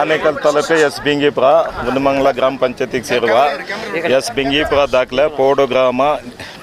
Anekal taluk S Bingipura, Munamangla ಗ್ರಾಮ ಪಂಚಾಯತಿಗೆ ಸೇರುವ ಎಸ್ ಬಿಂಗೀಪುರ ದಾಖಲೆ, ಪೋಡು ಗ್ರಾಮ,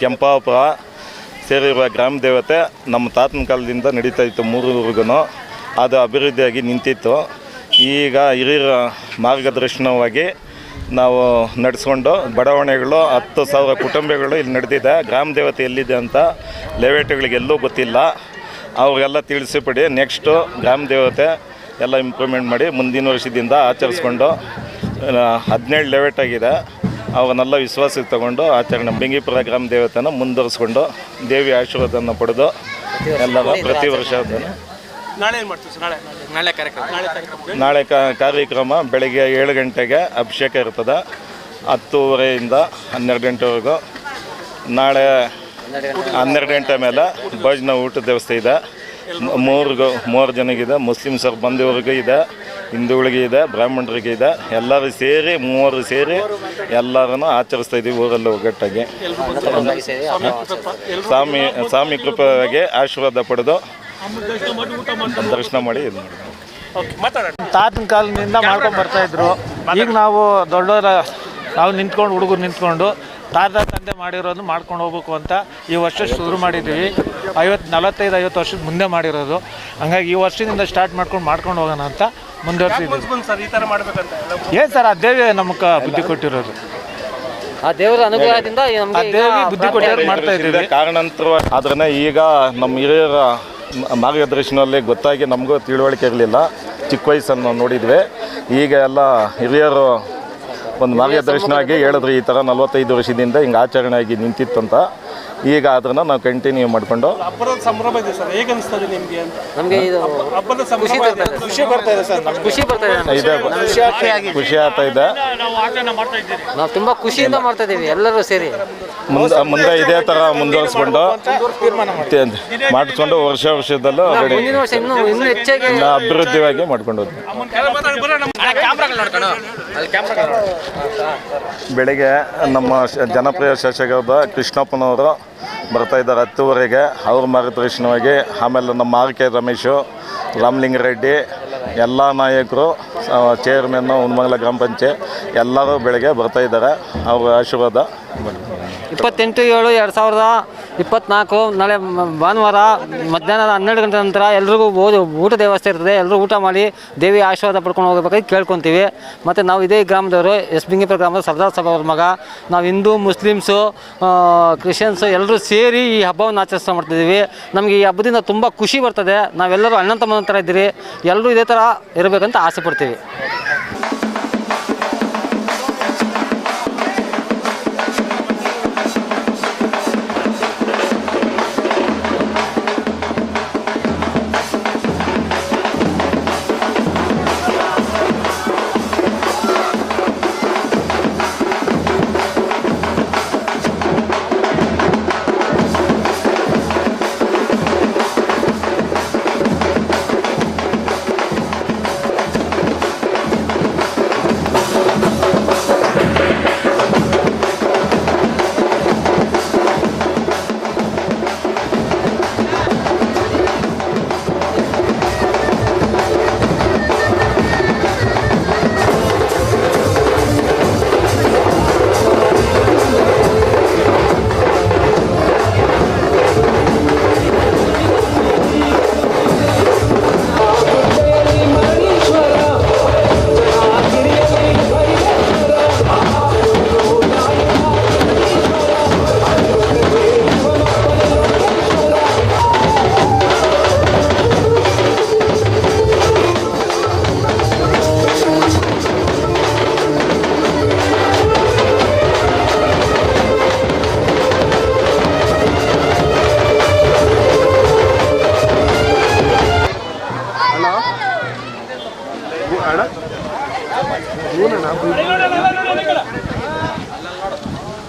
ಕೆಂಪಾಪುರ ಸೇರಿರುವ ಗ್ರಾಮ ದೇವತೆ ನಮ್ಮ ತಾತನ ಕಾಲದಿಂದ ನಡೀತಾ ಇತ್ತು ಮೂರೂರಿಗೂ ಅದು ಅಭಿವೃದ್ಧಿಯಾಗಿ ನಿಂತಿತ್ತು. ಈಗ ಹಿರಿಯರ ಮಾರ್ಗದರ್ಶನವಾಗಿ ನಾವು ನಡೆಸ್ಕೊಂಡು ಬಡಾವಣೆಗಳು, ಹತ್ತು ಸಾವಿರ ಕುಟುಂಬಗಳು ಇಲ್ಲಿ ನಡೆದಿದೆ. ಗ್ರಾಮ ದೇವತೆ ಎಲ್ಲಿದೆ ಅಂತ ಲೇವೇಟುಗಳಿಗೆಲ್ಲೂ ಗೊತ್ತಿಲ್ಲ. ಅವರೆಲ್ಲ ತಿಳಿಸಿಬಿಡಿ ನೆಕ್ಸ್ಟು ಗ್ರಾಮ ದೇವತೆ ಎಲ್ಲ ಇಂಪ್ರೂವ್ಮೆಂಟ್ ಮಾಡಿ ಮುಂದಿನ ವರ್ಷದಿಂದ ಆಚರಿಸ್ಕೊಂಡು ಹದಿನೇಳು ಲೆವೆಟ್ ಆಗಿದೆ. ಅವನ್ನೆಲ್ಲ ವಿಶ್ವಾಸಕ್ಕೆ ತಗೊಂಡು ಆಚರಣೆ ಬೆಂಗಿಪುರ ಗ್ರಾಮ ದೇವತೆನ ಮುಂದುವರಿಸ್ಕೊಂಡು ದೇವಿ ಆಶೀರ್ವಾದವನ್ನು ಪಡೆದು ಎಲ್ಲರ ಪ್ರತಿ ವರ್ಷ ಅದನ್ನು ನಾಳೆ ಏನು ಮಾಡ್ತೀವಿ ಸರ್? ನಾಳೆ ನಾಳೆ. ಕಾರ್ಯಕ್ರಮ. ನಾಳೆ ಕಾರ್ಯಕ್ರಮ. ಕಾರ್ಯಕ್ರಮ ಬೆಳಗ್ಗೆ ಏಳು ಗಂಟೆಗೆ ಅಭಿಷೇಕ ಇರ್ತದೆ. ಹತ್ತೂವರೆಯಿಂದ ಹನ್ನೆರಡು ಗಂಟೆವರೆಗೂ. ನಾಳೆ ಹನ್ನೆರಡು ಗಂಟೆ ಮೇಲೆ ಭೋಜನ ಊಟದ ವ್ಯವಸ್ಥೆ ಇದೆ. ಮ- ಮೂರ್ಗೂ ಮೂರು ಜನಗಿದೆ. ಮುಸ್ಲಿಮ್ಸರು ಬಂದವರಿಗೂ ಇದೆ ಹಿಂದೂಗಳಿಗೆ ಇದೆ, ಬ್ರಾಹ್ಮಣರಿಗೆ ಇದೆ. ಎಲ್ಲರೂ ಸೇರಿ, ಮೂವರು ಸೇರಿ ಎಲ್ಲರನ್ನು ಆಚರಿಸ್ತಾ ಇದ್ದೀವಿ ಊರಲ್ಲಿ ಒಗ್ಗಟ್ಟಾಗಿ. ಸ್ವಾಮಿ ಸ್ವಾಮಿ ಕೃಪೆಗೆ ಆಶೀರ್ವಾದ ಪಡೆದು ದರ್ಶನ ಮಾಡಿ ಇದು ಮಾಡಿ ತಾತನ ಕಾಲದಿಂದ ಮಾಡ್ಕೊಂಡು ಬರ್ತಾ ಇದ್ರು. ಈಗ ನಾವು ದೊಡ್ಡವರ ನಾವು ನಿಂತ್ಕೊಂಡು ಹುಡುಗರು ನಿಂತ್ಕೊಂಡು ತಾತ ತಂದೆ ಮಾಡಿರೋದು ಮಾಡ್ಕೊಂಡು ಹೋಗ್ಬೇಕು ಅಂತ ಈ ವರ್ಷ ಶುರು ಮಾಡಿದ್ದೀವಿ. ಐವತ್ತು ನಲವತ್ತೈದು ಐವತ್ತು ವರ್ಷದ ಮುಂದೆ ಮಾಡಿರೋದು. ಹಂಗಾಗಿ ಈ ವರ್ಷದಿಂದ ಸ್ಟಾರ್ಟ್ ಮಾಡ್ಕೊಂಡು ಮಾಡ್ಕೊಂಡು ಹೋಗೋಣ ಅಂತ ಮುಂದುವರ್ಸಿದ್ದೀವಿ. ಸರ್ ಈ ಥರ ಮಾಡ್ಬೇಕಂತ ಏನು ಸರ್ ಆ ದೇವಿ ನಮಗೆ ಬುದ್ಧಿ ಕೊಟ್ಟಿರೋದು. ಆ ದೇವರ ಅನುಗ್ರಹದಿಂದ ಆ ನಮಗೆ ಈಗ ದೇವಿ ಬುದ್ಧಿ ಕೊಟ್ಟಿರೋದು ಮಾಡ್ತಾ ಇದ್ದೀವಿ. ಕಾರಣಾಂತರವಾಗಿ ಅದನ್ನ ಈಗ ನಮ್ಮ ಹಿರಿಯರ ಮಾರ್ಗದರ್ಶನದಲ್ಲಿ ಗೊತ್ತಾಗಿ ನಮಗೂ ತಿಳುವಳಿಕೆ ಇರಲಿಲ್ಲ. ಚಿಕ್ಕ ವಯಸ್ಸನ್ನು ನಾವು ನೋಡಿದ್ವಿ. ಈಗ ಎಲ್ಲ ಹಿರಿಯರು ಒಂದು ಮಾರ್ಗದರ್ಶನ ಆಗಿ ಹೇಳಿದ್ರು ಈ ಥರ ನಲವತ್ತೈದು ವರ್ಷದಿಂದ ಹಿಂಗೆ ಆಚರಣೆ ಆಗಿ ನಿಂತಿತ್ತಂತ ಈಗ ಅದನ್ನು ನಾವು ಕಂಟಿನ್ಯೂ ಮಾಡಿಕೊಂಡು. ಹಬ್ಬದ ಸಂಭ್ರಮ ಇದೆ ಸರ್. ಹೇಗೆ ಅನಿಸ್ತದೆ ನಿಮಗೆ ಅಂತ? ನಮಗೆ ಇದು ಹಬ್ಬದ ಖುಷಿ ಸಂಭ್ರಮ ಬರ್ತಾ ಇದೆ. ಖುಷಿ ಬರ್ತಾ ಇದೆ ಸರ್ ನಮ್ಗೆ. ಖುಷಿ ಬರ್ತಾ ಇದೆ. ನಮ್ಗೆ. ಇದೆ. ಖುಷಿ ಆಗ್ತಾ ಇದೆ. ನಾವು ತುಂಬಾ ಖುಷಿಯಿಂದ ಮಾಡ್ತಾ ಇದೀವಿ ಎಲ್ಲರೂ ಸೇರಿ. ಮುಂದೆ ಮುಂದೆ ಇದೇ ಥರ ಮುಂದುವರಿಸ್ಕೊಂಡು ತೆ- ಮಾಡಿಸ್ಕೊಂಡು ವರ್ಷ ವರ್ಷದಲ್ಲೂ ರೆಡಿ ಮುಂದಿನ ವರ್ಷ ಇನ್ನೂ ಇನ್ನೂ ಹೆಚ್ಚಾಗಿ ಅಭಿವೃದ್ಧಿಯಾಗಿ ಮಾಡ್ಕೊಂಡು ಹೋದ್ವಿ. ಬೆಳಿಗ್ಗೆ ನಮ್ಮ ಶ- ಜನಪ್ರಿಯ ಶಾಸಕರಾದ ಕೃಷ್ಣಪ್ಪನವರು ಬರ್ತಾ ಇದ್ದಾರೆ ಹತ್ತುವರೆಗೆ. ಅವ್ರ ಮಾರ್ಗದರ್ಶನವಾಗಿ ಆಮೇಲೆ ನಮ್ಮ ಆರ್ ಕೆ ರಮೇಶು ರಾಮಲಿಂಗರೆಡ್ಡಿ ಎಲ್ಲ ನಾಯಕರು ಚೇರ್ಮನ್ನು ಉನ್ಮಂಗಲ ಗ್ರಾಮ ಪಂಚಾಯತ್ ಎಲ್ಲರೂ ಬೆಳಗ್ಗೆ ಬರ್ತಾ ಇದ್ದಾರೆ. ಅವ್ರ ಆಶೀರ್ವಾದ. ಇಪ್ಪತ್ತೆಂಟು, ಏಳು, ಎರಡು ಸಾವಿರದ ಇಪ್ಪತ್ನಾಲ್ಕು ನಾಳೆ ಭಾನುವಾರ ಮಧ್ಯಾಹ್ನ ಹನ್ನೆರಡು ಗಂಟೆ ನಂತರ ಎಲ್ರಿಗೂ ಓದು, ಊಟದ ವ್ಯವಸ್ಥೆ ಇರ್ತದೆ. ಎಲ್ಲರೂ ಊಟ ಮಾಡಿ ದೇವಿ ಆಶೀರ್ವಾದ ಪಡ್ಕೊಂಡು ಹೋಗಬೇಕಾಗಿ ಕೇಳ್ಕೊತೀವಿ. ಮತ್ತು ನಾವು ಇದೇ ಗ್ರಾಮದವರು, ಎಸ್ ಬಿಂಗಿಪುರ ಗ್ರಾಮದ ಸರ್ದಾರ್ ಸಭಾ ಅವ್ರ ಮಗ. ನಾವು ಹಿಂದೂ, ಮುಸ್ಲಿಮ್ಸು ಕ್ರಿಶ್ಚಿಯನ್ಸು ಎಲ್ಲರೂ ಸೇರಿ ಈ ಹಬ್ಬವನ್ನು ಆಚರಿಸ್ತಾ ಮಾಡ್ತಿದ್ದೀವಿ ನಮಗೆ ಈ ಹಬ್ಬದಿಂದ ತುಂಬ ಖುಷಿ ಬರ್ತದೆ. ನಾವೆಲ್ಲರೂ ಅಣ್ಣ ತಮ್ಮನ ಥರ ಇದ್ದೀರಿ. ಎಲ್ಲರೂ ಇದೇ ಥರ ಇರಬೇಕಂತ ಆಸೆ ಪಡ್ತೀವಿ.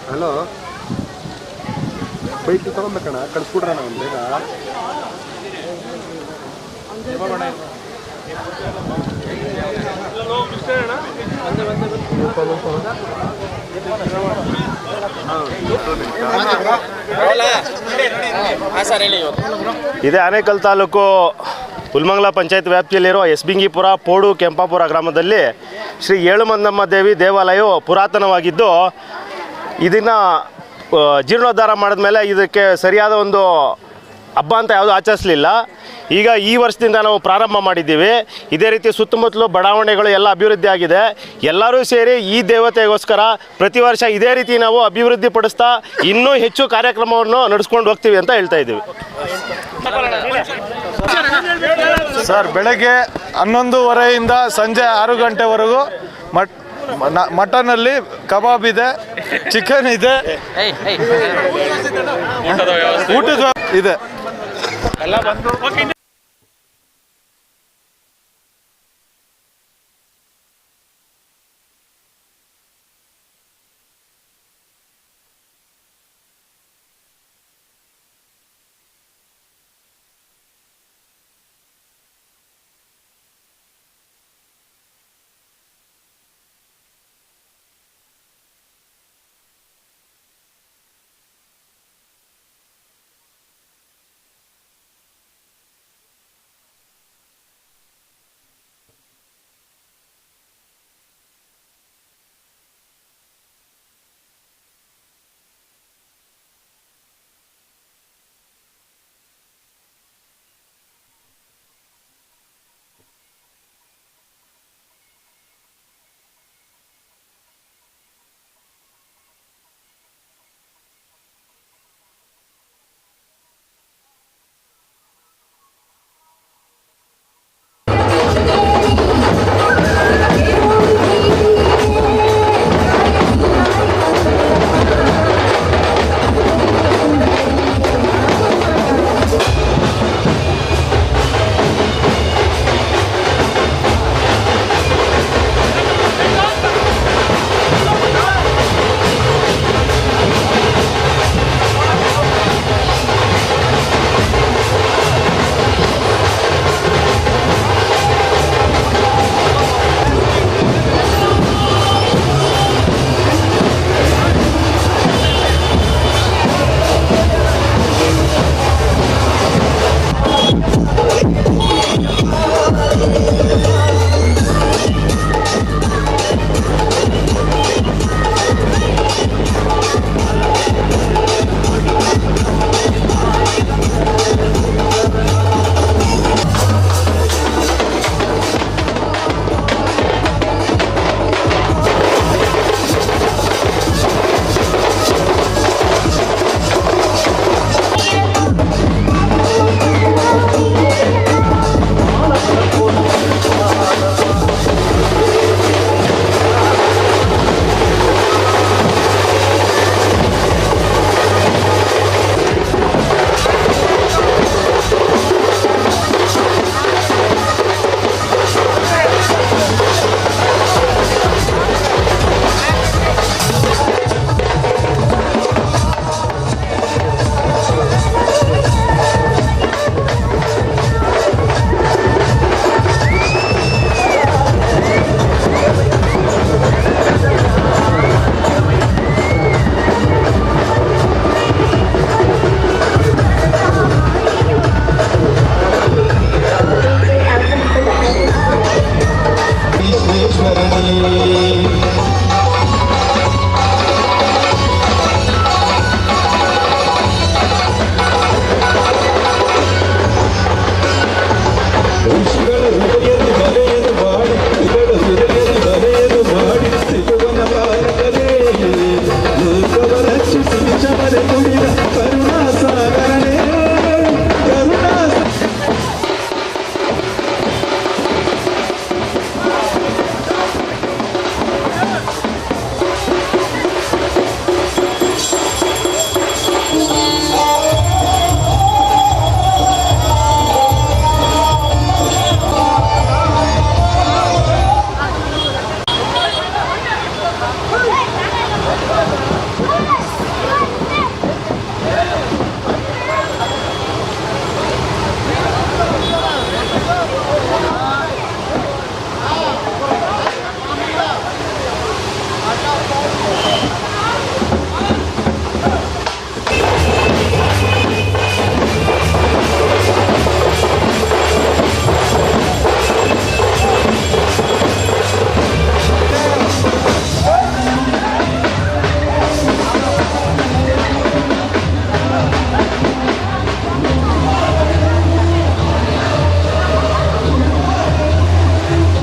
ಹಲೋ? ಬೈಕ್ ತಗೊಂಬೇಕಣ್ಣ ಕಳಿಸ್ಬಿಡ್ರಣ ಒಂದು ಬೇಗ. ಇದೇ ಆನೇಕಲ್ ತಾಲೂಕು ಹುಲ್ಮಂಗಲ ಪಂಚಾಯತ್ ವ್ಯಾಪ್ತಿಯಲ್ಲಿರುವ ಎಸ್ಬಿಂಗಿಪುರ ಪೋಡು, ಕೆಂಪಾಪುರ ಗ್ರಾಮದಲ್ಲಿ ಶ್ರೀ ಏಳುಮಂದಮ್ಮ ದೇವಿ ದೇವಾಲಯವು ಪುರಾತನವಾಗಿದ್ದು, ಇದನ್ನು ಜೀರ್ಣೋದ್ಧಾರ ಮಾಡಿದ್ಮೇಲೆ ಇದಕ್ಕೆ ಸರಿಯಾದ ಒಂದು ಹಬ್ಬ ಅಂತ ಯಾವುದೂ ಆಚರಿಸಲಿಲ್ಲ. ಈಗ ಈ ವರ್ಷದಿಂದ ನಾವು ಪ್ರಾರಂಭ ಮಾಡಿದ್ದೀವಿ. ಇದೇ ರೀತಿ ಸುತ್ತಮುತ್ತಲು ಬಡಾವಣೆಗಳು ಎಲ್ಲ ಅಭಿವೃದ್ಧಿ ಆಗಿದೆ. ಎಲ್ಲರೂ ಸೇರಿ ಈ ದೇವತೆಗೋಸ್ಕರ ಪ್ರತಿ ವರ್ಷ ಇದೇ ರೀತಿ ನಾವು ಅಭಿವೃದ್ಧಿ ಪಡಿಸ್ತಾ ಇನ್ನೂ ಹೆಚ್ಚು ಕಾರ್ಯಕ್ರಮವನ್ನು ನಡೆಸ್ಕೊಂಡು ಹೋಗ್ತೀವಿ ಅಂತ ಹೇಳ್ತಾ ಇದ್ದೀವಿ. ಸರ್, ಬೆಳಗ್ಗೆ ಹನ್ನೊಂದುವರೆಯಿಂದ ಸಂಜೆ ಆರು ಗಂಟೆವರೆಗೂ ಮಟ್ ಮಟನ್ ಮಟನಲ್ಲಿ ಕಬಾಬ್ ಇದೆ, ಚಿಕನ್ ಇದೆ, ಊಟದ ಇದೆ.